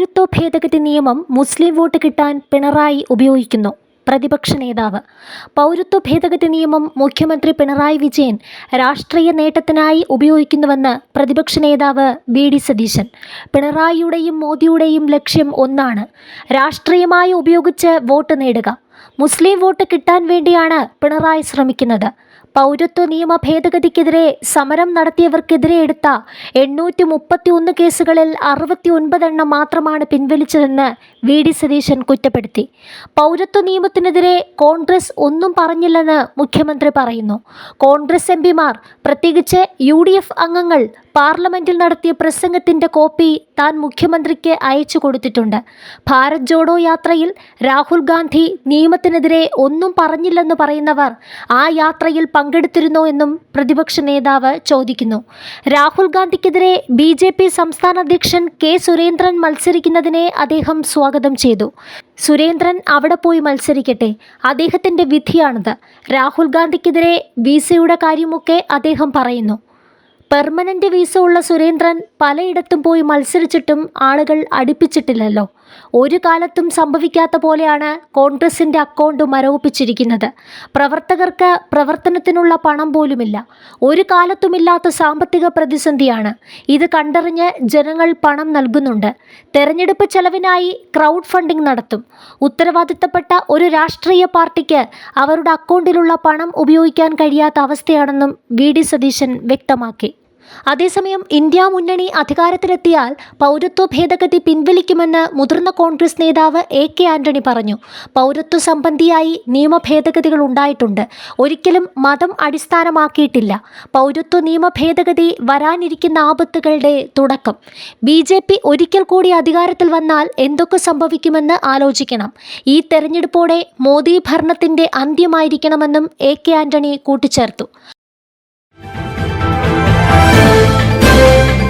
പൗരത്വ ഭേദഗതി നിയമം മുസ്ലിം വോട്ട് കിട്ടാൻ പിണറായി ഉപയോഗിക്കുന്നു. പ്രതിപക്ഷ നേതാവ്. പൗരത്വ ഭേദഗതി നിയമം മുഖ്യമന്ത്രി പിണറായി വിജയൻ രാഷ്ട്രീയ നേട്ടത്തിനായി ഉപയോഗിക്കുന്നുവെന്ന് പ്രതിപക്ഷ നേതാവ് വി ഡി സതീശൻ. പിണറായിയുടെയും മോദിയുടെയും ലക്ഷ്യം ഒന്നാണ് രാഷ്ട്രീയമായി ഉപയോഗിച്ച് വോട്ട് നേടുക. മുസ്ലിം വോട്ട് കിട്ടാൻ വേണ്ടിയാണ് പിണറായി ശ്രമിക്കുന്നത്. പൗരത്വ നിയമ ഭേദഗതിക്കെതിരെ സമരം നടത്തിയവർക്കെതിരെ എടുത്ത എണ്ണൂറ്റി മുപ്പത്തി ഒന്ന് കേസുകളിൽ അറുപത്തി ഒൻപതെണ്ണം മാത്രമാണ് പിൻവലിച്ചതെന്ന് വി ഡി സതീശൻ കുറ്റപ്പെടുത്തി. പൗരത്വ നിയമത്തിനെതിരെ കോൺഗ്രസ് ഒന്നും പറഞ്ഞില്ലെന്ന് മുഖ്യമന്ത്രി പറയുന്നു. കോൺഗ്രസ് എം പിമാർ പ്രത്യേകിച്ച് യു ഡി എഫ് അംഗങ്ങൾ പാർലമെന്റിൽ നടത്തിയ പ്രസംഗത്തിന്റെ കോപ്പി താൻ മുഖ്യമന്ത്രിക്ക് അയച്ചു കൊടുത്തിട്ടുണ്ട്. ഭാരത് ജോഡോ യാത്രയിൽ രാഹുൽ ഗാന്ധി നിയമത്തിനെതിരെ ഒന്നും പറഞ്ഞില്ലെന്ന് പറയുന്നവർ ആ യാത്രയിൽ പങ്കെടുത്തിരുന്നോ എന്നും പ്രതിപക്ഷ നേതാവ് ചോദിക്കുന്നു. രാഹുൽ ഗാന്ധിക്കെതിരെ ബി ജെ പി സംസ്ഥാന അധ്യക്ഷൻ കെ സുരേന്ദ്രൻ മത്സരിക്കുന്നതിനെ അദ്ദേഹം സ്വാഗതം ചെയ്തു. സുരേന്ദ്രൻ അവിടെ പോയി മത്സരിക്കട്ടെ അദ്ദേഹത്തിന്റെ വിധിയാണിത്. രാഹുൽ ഗാന്ധിക്കെതിരെ വിസയുടെ കാര്യമൊക്കെ അദ്ദേഹം പറയുന്നു. പെർമനന്റ് വിസ ഉള്ള സുരേന്ദ്രൻ പലയിടത്തും പോയി മത്സരിച്ചിട്ടും ആളുകൾ അടുപ്പിച്ചിട്ടില്ലല്ലോ. ഒരു കാലത്തും സംഭവിക്കാത്ത പോലെയാണ് കോൺഗ്രസിന്റെ അക്കൗണ്ട് മരവിപ്പിച്ചിരിക്കുന്നത്. പ്രവർത്തകർക്ക് പ്രവർത്തനത്തിനുള്ള പണം പോലുമില്ല. ഒരു കാലത്തുമില്ലാത്ത സാമ്പത്തിക പ്രതിസന്ധിയാണ്. ഇത് കണ്ടറിഞ്ഞ് ജനങ്ങൾ പണം നൽകുന്നുണ്ട്. തെരഞ്ഞെടുപ്പ് ചെലവിനായി ക്രൗഡ് ഫണ്ടിംഗ് നടത്തും. ഉത്തരവാദിത്തപ്പെട്ട ഒരു രാഷ്ട്രീയ പാർട്ടിക്ക് അവരുടെ അക്കൗണ്ടിലുള്ള പണം ഉപയോഗിക്കാൻ കഴിയാത്ത അവസ്ഥയാണെന്നും വി. ഡി. സതീശൻ വ്യക്തമാക്കി. അതേസമയം ഇന്ത്യ മുന്നണി അധികാരത്തിലെത്തിയാൽ പൗരത്വ ഭേദഗതി പിൻവലിക്കുമെന്ന് മുതിർന്ന കോൺഗ്രസ് നേതാവ് എ കെ ആന്റണി പറഞ്ഞു. പൗരത്വ സംബന്ധിയായി നിയമ ഭേദഗതികൾ ഉണ്ടായിട്ടുണ്ട്. ഒരിക്കലും മതം അടിസ്ഥാനമാക്കിയിട്ടില്ല. പൗരത്വ നിയമ ഭേദഗതി വരാനിരിക്കുന്ന ആപത്തുകളുടെ തുടക്കം. ബി ജെ പി ഒരിക്കൽ കൂടി അധികാരത്തിൽ വന്നാൽ എന്തൊക്കെ സംഭവിക്കുമെന്ന് ആലോചിക്കണം. ഈ തെരഞ്ഞെടുപ്പോടെ മോദി ഭരണത്തിന്റെ അന്ത്യമായിരിക്കണമെന്നും എ കെ ആന്റണി കൂട്ടിച്ചേർത്തു.